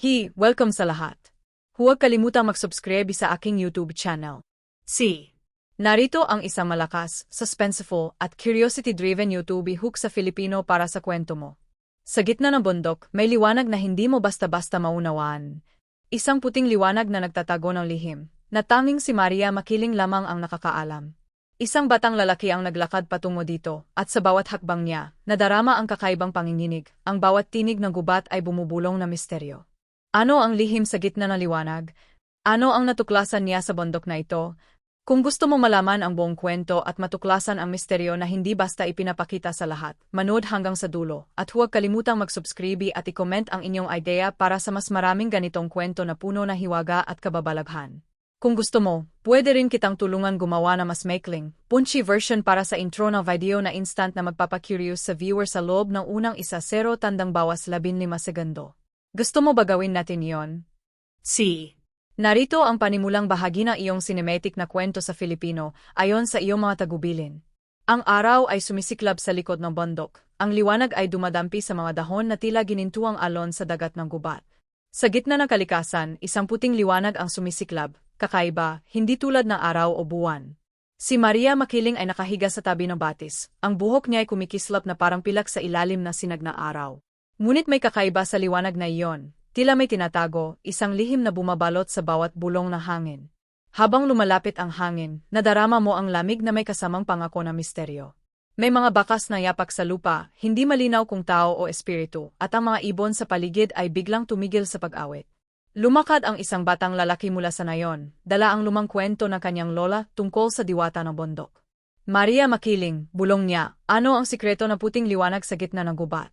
Hi, welcome sa lahat. Huwag kalimutang mag-subscribe sa aking YouTube channel. C. Narito ang isang malakas, suspenseful, at curiosity-driven YouTube hook sa Filipino para sa kwento mo. Sa gitna ng bundok, may liwanag na hindi mo basta-basta maunawaan. Isang puting liwanag na nagtatago ng lihim, na tanging si Maria makiling lamang ang nakakaalam. Isang batang lalaki ang naglakad patungo dito, at sa bawat hakbang niya, nadarama ang kakaibang panginginig, ang bawat tinig ng gubat ay bumubulong na misteryo. Ano ang lihim sa gitna ng liwanag? Ano ang natuklasan niya sa bundok na ito? Kung gusto mo malaman ang buong kwento at matuklasan ang misteryo na hindi basta ipinapakita sa lahat, manood hanggang sa dulo, at huwag kalimutang mag-subscribe at i-comment ang inyong idea para sa mas maraming ganitong kwento na puno na hiwaga at kababalaghan. Kung gusto mo, pwede rin kitang tulungan gumawa na mas maikling, punchy version para sa intro ng video na instant na magpapacurious sa viewer sa loob ng unang isa 0 tandang bawas 15 segundo. Gusto mo ba gawin natin yon? Si. Narito ang panimulang bahagi ng iyong cinematic na kwento sa Filipino ayon sa iyong mga tagubilin. Ang araw ay sumisiklab sa likod ng bundok. Ang liwanag ay dumadampi sa mga dahon na tila ginintuang alon sa dagat ng gubat. Sa gitna ng kalikasan, isang puting liwanag ang sumisiklab, kakaiba, hindi tulad ng araw o buwan. Si Maria Makiling ay nakahiga sa tabi ng batis. Ang buhok niya ay kumikislap na parang pilak sa ilalim na sinag na araw. Ngunit may kakaiba sa liwanag na iyon, Tila may tinatago, isang lihim na bumabalot sa bawat bulong ng hangin. Habang lumalapit ang hangin, nadarama mo ang lamig na may kasamang pangako na misteryo. May mga bakas na yapak sa lupa, hindi malinaw kung tao o espiritu, at ang mga ibon sa paligid ay biglang tumigil sa pag-awit. Lumakad ang isang batang lalaki mula sa nayon, dala ang lumang kwento ng kanyang lola tungkol sa diwata ng bundok. Maria Makiling, bulong niya, ano ang sikreto na puting liwanag sa gitna ng gubat?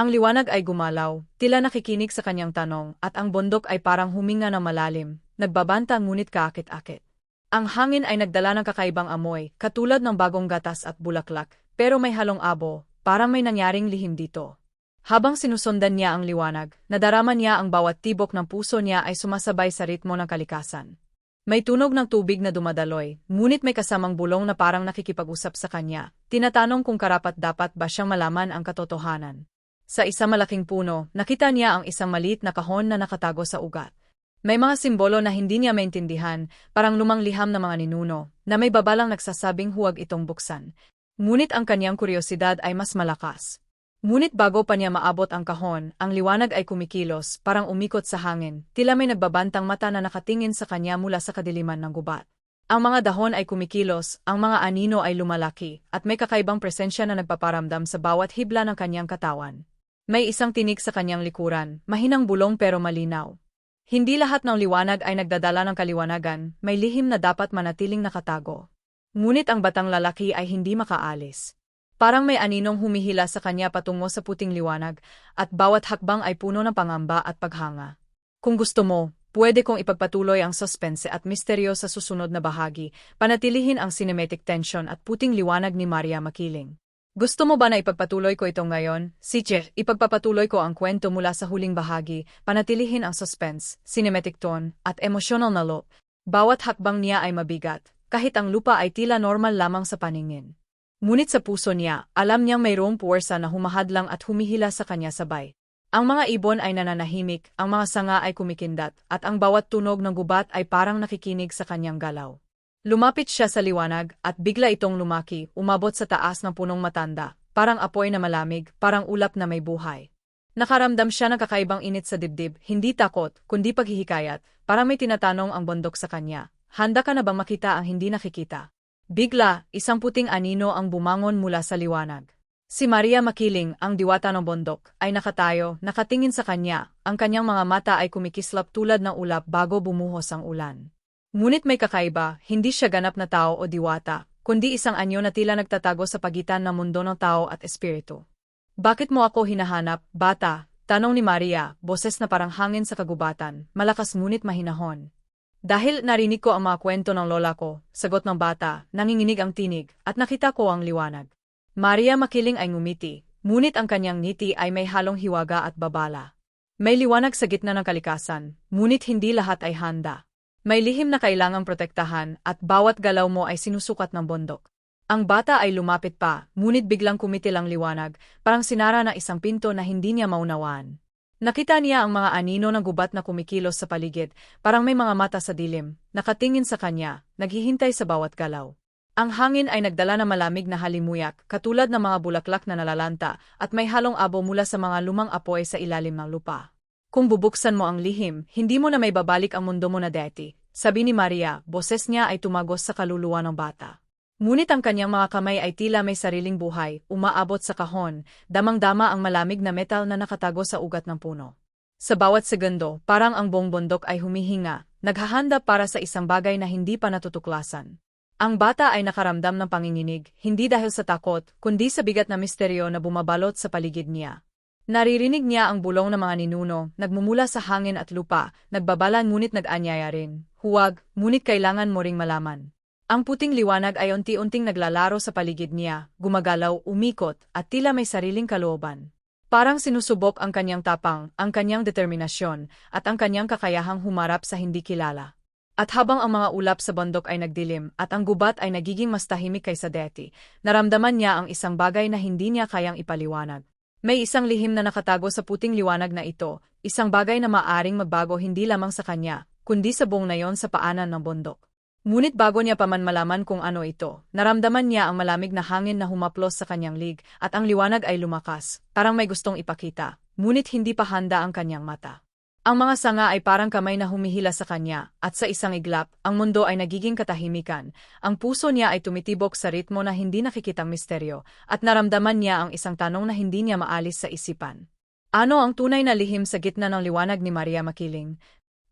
Ang liwanag ay gumalaw, tila nakikinig sa kanyang tanong, at ang bundok ay parang huminga na malalim, nagbabanta ngunit kaakit-akit. Ang hangin ay nagdala ng kakaibang amoy, katulad ng bagong gatas at bulaklak, pero may halong abo, parang may nangyaring lihim dito. Habang sinusundan niya ang liwanag, nadarama niya ang bawat tibok ng puso niya ay sumasabay sa ritmo ng kalikasan. May tunog ng tubig na dumadaloy, ngunit may kasamang bulong na parang nakikipag-usap sa kanya, tinatanong kung karapat dapat ba siyang malaman ang katotohanan. Sa isang malaking puno, nakita niya ang isang maliit na kahon na nakatago sa ugat. May mga simbolo na hindi niya maintindihan, parang lumang liham na mga ninuno, na may babalang nagsasabing huwag itong buksan. Ngunit ang kanyang kuryosidad ay mas malakas. Ngunit bago pa niya maabot ang kahon, ang liwanag ay kumikilos, parang umikot sa hangin, tila may nagbabantang mata na nakatingin sa kanya mula sa kadiliman ng gubat. Ang mga dahon ay kumikilos, ang mga anino ay lumalaki, at may kakaibang presensya na nagpaparamdam sa bawat hibla ng kanyang katawan. May isang tinik sa kanyang likuran, mahinang bulong pero malinaw. Hindi lahat ng liwanag ay nagdadala ng kaliwanagan, may lihim na dapat manatiling nakatago. Ngunit ang batang lalaki ay hindi makaalis. Parang may aninong humihila sa kanya patungo sa puting liwanag, at bawat hakbang ay puno ng pangamba at paghanga. Kung gusto mo, pwede kong ipagpatuloy ang suspense at misteryo sa susunod na bahagi, panatilihin ang cinematic tension at puting liwanag ni Maria Makiling. Gusto mo ba na ipagpatuloy ko ito ngayon? Sige, ipagpapatuloy ko ang kwento mula sa huling bahagi, panatilihin ang suspense, cinematic tone, at emotional na lo. Bawat hakbang niya ay mabigat, kahit ang lupa ay tila normal lamang sa paningin. Ngunit sa puso niya, alam niyang mayroong puwersa na humahadlang at humihila sa kanya sabay. Ang mga ibon ay nananahimik, ang mga sanga ay kumikindat, at ang bawat tunog ng gubat ay parang nakikinig sa kanyang galaw. Lumapit siya sa liwanag, at bigla itong lumaki, umabot sa taas ng punong matanda, parang apoy na malamig, parang ulap na may buhay. Nakaramdam siya ng kakaibang init sa dibdib, hindi takot, kundi paghihikayat, parang may tinatanong ang bundok sa kanya. Handa ka na bang makita ang hindi nakikita? Bigla, isang puting anino ang bumangon mula sa liwanag. Si Maria Makiling, ang diwata ng bundok, ay nakatayo, nakatingin sa kanya, ang kanyang mga mata ay kumikislap tulad ng ulap bago bumuhos ang ulan. Ngunit may kakaiba, hindi siya ganap na tao o diwata, kundi isang anyo na tila nagtatago sa pagitan ng mundo ng tao at espiritu. Bakit mo ako hinahanap, bata? Tanong ni Maria, boses na parang hangin sa kagubatan, malakas ngunit mahinahon. Dahil narinig ko ang mga kwento ng lola ko, sagot ng bata, nanginginig ang tinig, at nakita ko ang liwanag. Maria makiling ay ngumiti, ngunit ang kanyang ngiti ay may halong hiwaga at babala. May liwanag sa gitna ng kalikasan, ngunit hindi lahat ay handa. May lihim na kailangang protektahan at bawat galaw mo ay sinusukat ng bundok. Ang bata ay lumapit pa, ngunit biglang kumitil ang liwanag, parang sinara na isang pinto na hindi niya maunawaan. Nakita niya ang mga anino ng gubat na kumikilos sa paligid, parang may mga mata sa dilim, nakatingin sa kanya, naghihintay sa bawat galaw. Ang hangin ay nagdala ng malamig na halimuyak, katulad ng mga bulaklak na nalalanta, at may halong abo mula sa mga lumang apoy sa ilalim ng lupa. Kung bubuksan mo ang lihim, hindi mo na may babalik ang mundo mo na deti, sabi ni Maria, boses niya ay tumagos sa kaluluwa ng bata. Ngunit ang kanyang mga kamay ay tila may sariling buhay, umaabot sa kahon, damang-dama ang malamig na metal na nakatago sa ugat ng puno. Sa bawat segundo, parang ang buong bundok ay humihinga, naghahanda para sa isang bagay na hindi pa natutuklasan. Ang bata ay nakaramdam ng panginginig, hindi dahil sa takot, kundi sa bigat na misteryo na bumabalot sa paligid niya. Naririnig niya ang bulong ng mga ninuno, nagmumula sa hangin at lupa, nagbabalan ngunit nag-anyaya rin. Huwag, ngunit kailangan mo ring malaman. Ang puting liwanag ay unti-unting naglalaro sa paligid niya, gumagalaw, umikot, at tila may sariling kalooban. Parang sinusubok ang kanyang tapang, ang kanyang determinasyon, at ang kanyang kakayahang humarap sa hindi kilala. At habang ang mga ulap sa bundok ay nagdilim at ang gubat ay nagiging mas tahimik kaysa deti, naramdaman niya ang isang bagay na hindi niya kayang ipaliwanag. May isang lihim na nakatago sa puting liwanag na ito, isang bagay na maaring magbago hindi lamang sa kanya, kundi sa buong nayon sa paanan ng bundok. Ngunit bago niya pa man malaman kung ano ito, naramdaman niya ang malamig na hangin na humaplos sa kanyang lig, at ang liwanag ay lumakas, parang may gustong ipakita, ngunit hindi pa handa ang kanyang mata. Ang mga sanga ay parang kamay na humihila sa kanya, at sa isang iglap, ang mundo ay nagiging katahimikan. Ang puso niya ay tumitibok sa ritmo na hindi nakikitang misteryo, at naramdaman niya ang isang tanong na hindi niya maalis sa isipan. Ano ang tunay na lihim sa gitna ng liwanag ni Maria Makiling?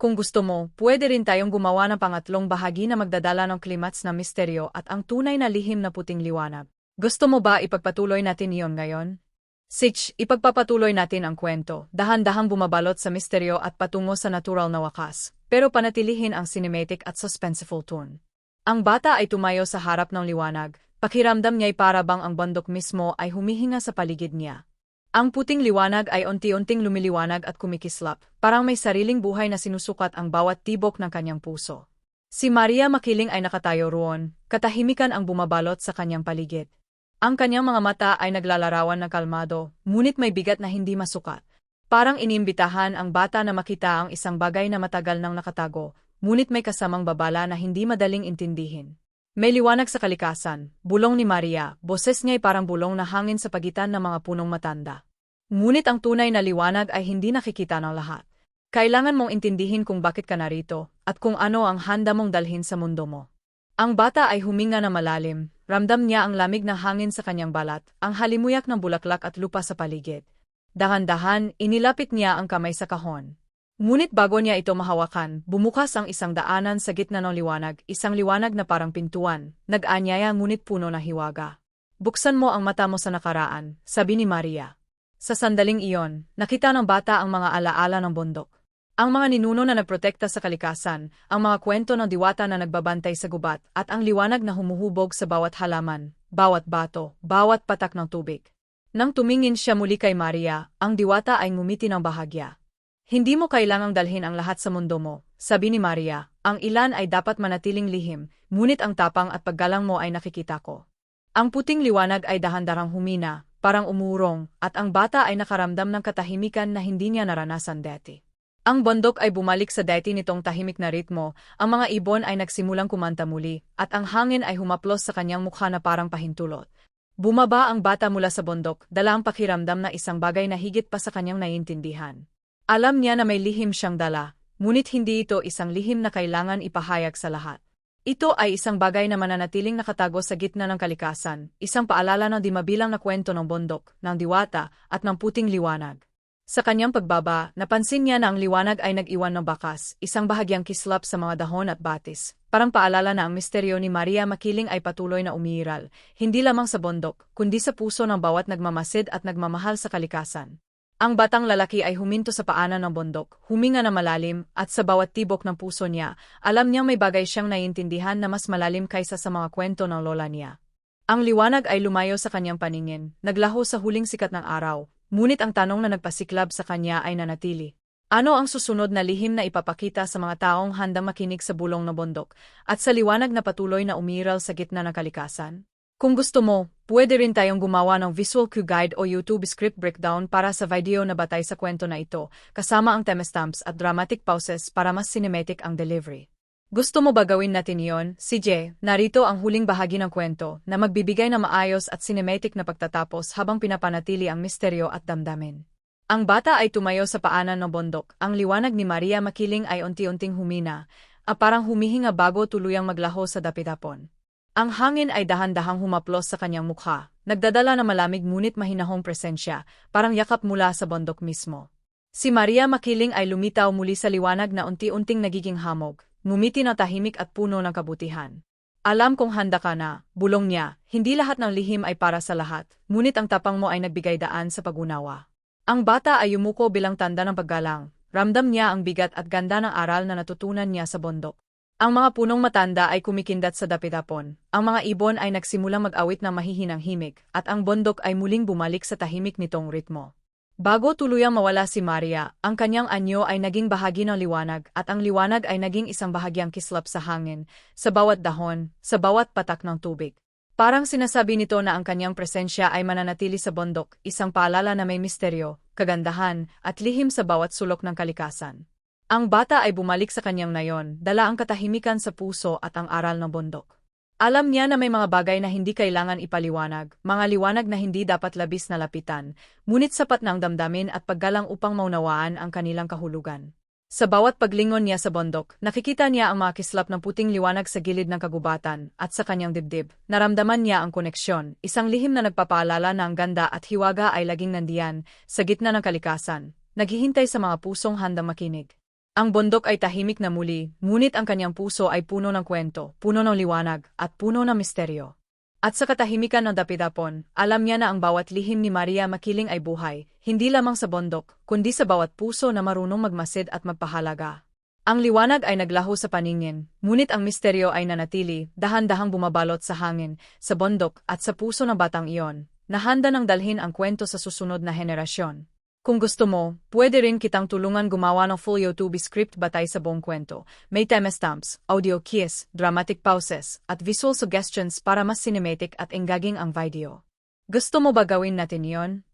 Kung gusto mo, pwede rin tayong gumawa ng pangatlong bahagi na magdadala ng klimats na misteryo at ang tunay na lihim na puting liwanag. Gusto mo ba ipagpatuloy natin iyon ngayon? Sitch, ipagpapatuloy natin ang kwento, dahan-dahang bumabalot sa misteryo at patungo sa natural na wakas, pero panatilihin ang cinematic at suspenseful tone. Ang bata ay tumayo sa harap ng liwanag, pakiramdam niya'y para bang ang bandok mismo ay humihinga sa paligid niya. Ang puting liwanag ay unti-unting lumiliwanag at kumikislap, parang may sariling buhay na sinusukat ang bawat tibok ng kanyang puso. Si Maria Makiling ay nakatayo roon, katahimikan ang bumabalot sa kanyang paligid. Ang kanyang mga mata ay naglalarawan ng kalmado, ngunit may bigat na hindi masukat. Parang inimbitahan ang bata na makita ang isang bagay na matagal nang nakatago, ngunit may kasamang babala na hindi madaling intindihin. May liwanag sa kalikasan, bulong ni Maria, boses niya'y parang bulong na hangin sa pagitan ng mga punong matanda. Ngunit ang tunay na liwanag ay hindi nakikita ng lahat. Kailangan mong intindihin kung bakit ka narito, at kung ano ang handa mong dalhin sa mundo mo. Ang bata ay huminga na malalim, ramdam niya ang lamig na hangin sa kanyang balat, ang halimuyak ng bulaklak at lupa sa paligid. Dahan-dahan, inilapit niya ang kamay sa kahon. Ngunit bago niya ito mahawakan, bumukas ang isang daanan sa gitna ng liwanag, isang liwanag na parang pintuan, nag-anyaya ngunit puno na hiwaga. Buksan mo ang mata mo sa nakaraan, sabi ni Maria. Sa sandaling iyon, nakita ng bata ang mga alaala ng bundok. Ang mga ninuno na nagprotekta sa kalikasan, ang mga kwento ng diwata na nagbabantay sa gubat, at ang liwanag na humuhubog sa bawat halaman, bawat bato, bawat patak ng tubig. Nang tumingin siya muli kay Maria, ang diwata ay ngumiti ng bahagya. Hindi mo kailangang dalhin ang lahat sa mundo mo, sabi ni Maria, ang ilan ay dapat manatiling lihim, ngunit ang tapang at paggalang mo ay nakikita ko. Ang puting liwanag ay dahan-darang humina, parang umurong, at ang bata ay nakaramdam ng katahimikan na hindi niya naranasan dati. Ang bundok ay bumalik sa dati nitong tahimik na ritmo, ang mga ibon ay nagsimulang kumanta muli, at ang hangin ay humaplos sa kanyang mukha na parang pahintulot. Bumaba ang bata mula sa bundok, dala ang pakiramdam na isang bagay na higit pa sa kanyang naiintindihan. Alam niya na may lihim siyang dala, ngunit hindi ito isang lihim na kailangan ipahayag sa lahat. Ito ay isang bagay na mananatiling nakatago sa gitna ng kalikasan, isang paalala ng di mabilang na kwento ng bundok, ng diwata, at ng puting liwanag. Sa kanyang pagbaba, napansin niya na ang liwanag ay nag-iwan ng bakas, isang bahagyang kislap sa mga dahon at batis. Parang paalala na ang misteryo ni Maria Makiling ay patuloy na umiiral, hindi lamang sa bundok, kundi sa puso ng bawat nagmamasid at nagmamahal sa kalikasan. Ang batang lalaki ay huminto sa paanan ng bundok, huminga na malalim, at sa bawat tibok ng puso niya, alam niyang may bagay siyang naiintindihan na mas malalim kaysa sa mga kwento ng lola niya. Ang liwanag ay lumayo sa kanyang paningin, naglaho sa huling sikat ng araw, ngunit ang tanong na nagpasiklab sa kanya ay nanatili. Ano ang susunod na lihim na ipapakita sa mga taong handang makinig sa bulong ng bundok, at sa liwanag na patuloy na umiral sa gitna ng kalikasan? Kung gusto mo, pwede rin tayong gumawa ng visual cue guide o YouTube script breakdown para sa video na batay sa kwento na ito, kasama ang timestamps at dramatic pauses para mas cinematic ang delivery. Gusto mo ba gawin natin iyon? CJ, narito ang huling bahagi ng kwento na magbibigay ng maayos at cinematic na pagtatapos habang pinapanatili ang misteryo at damdamin. Ang bata ay tumayo sa paanan ng bundok. Ang liwanag ni Maria Makiling ay unti-unting humina, a parang humihinga bago tuluyang maglaho sa dapitapon. Ang hangin ay dahan-dahang humaplos sa kanyang mukha, nagdadala ng malamig ngunit mahinahong presensya, parang yakap mula sa bundok mismo. Si Maria Makiling ay lumitaw muli sa liwanag na unti-unting nagiging hamog, ngumiti na tahimik at puno ng kabutihan. Alam kong handa ka na, bulong niya, hindi lahat ng lihim ay para sa lahat, ngunit ang tapang mo ay nagbigay daan sa pagunawa. Ang bata ay yumuko bilang tanda ng paggalang, ramdam niya ang bigat at ganda ng aral na natutunan niya sa bundok. Ang mga punong matanda ay kumikindat sa dapitapon, ang mga ibon ay nagsimulang mag-awit ng mahihinang himig, at ang bundok ay muling bumalik sa tahimik nitong ritmo. Bago tuluyang mawala si Maria, ang kanyang anyo ay naging bahagi ng liwanag at ang liwanag ay naging isang bahagyang kislap sa hangin, sa bawat dahon, sa bawat patak ng tubig. Parang sinasabi nito na ang kanyang presensya ay mananatili sa bundok, isang paalala na may misteryo, kagandahan, at lihim sa bawat sulok ng kalikasan. Ang bata ay bumalik sa kanyang nayon, dala ang katahimikan sa puso at ang aral ng bundok. Alam niya na may mga bagay na hindi kailangan ipaliwanag, mga liwanag na hindi dapat labis na lapitan, ngunit sapat na ang damdamin at paggalang upang maunawaan ang kanilang kahulugan. Sa bawat paglingon niya sa bundok, nakikita niya ang mga kislap ng puting liwanag sa gilid ng kagubatan at sa kanyang dibdib. Naramdaman niya ang koneksyon, isang lihim na nagpapaalala na ang ganda at hiwaga ay laging nandiyan, sa gitna ng kalikasan, naghihintay sa mga pusong handang makinig. Ang bundok ay tahimik na muli, ngunit ang kanyang puso ay puno ng kwento, puno ng liwanag, at puno ng misteryo. At sa katahimikan ng dapidapon, alam niya na ang bawat lihim ni Maria Makiling ay buhay, hindi lamang sa bundok, kundi sa bawat puso na marunong magmasid at magpahalaga. Ang liwanag ay naglaho sa paningin, ngunit ang misteryo ay nanatili, dahan-dahang bumabalot sa hangin, sa bundok, at sa puso ng batang iyon, na handa ng dalhin ang kwento sa susunod na henerasyon. Kung gusto mo, pwede rin kitang tulungan gumawa ng full YouTube script batay sa buong kwento. May timestamps, audio keys, dramatic pauses, at visual suggestions para mas cinematic at engaging ang video. Gusto mo ba gawin natin yon?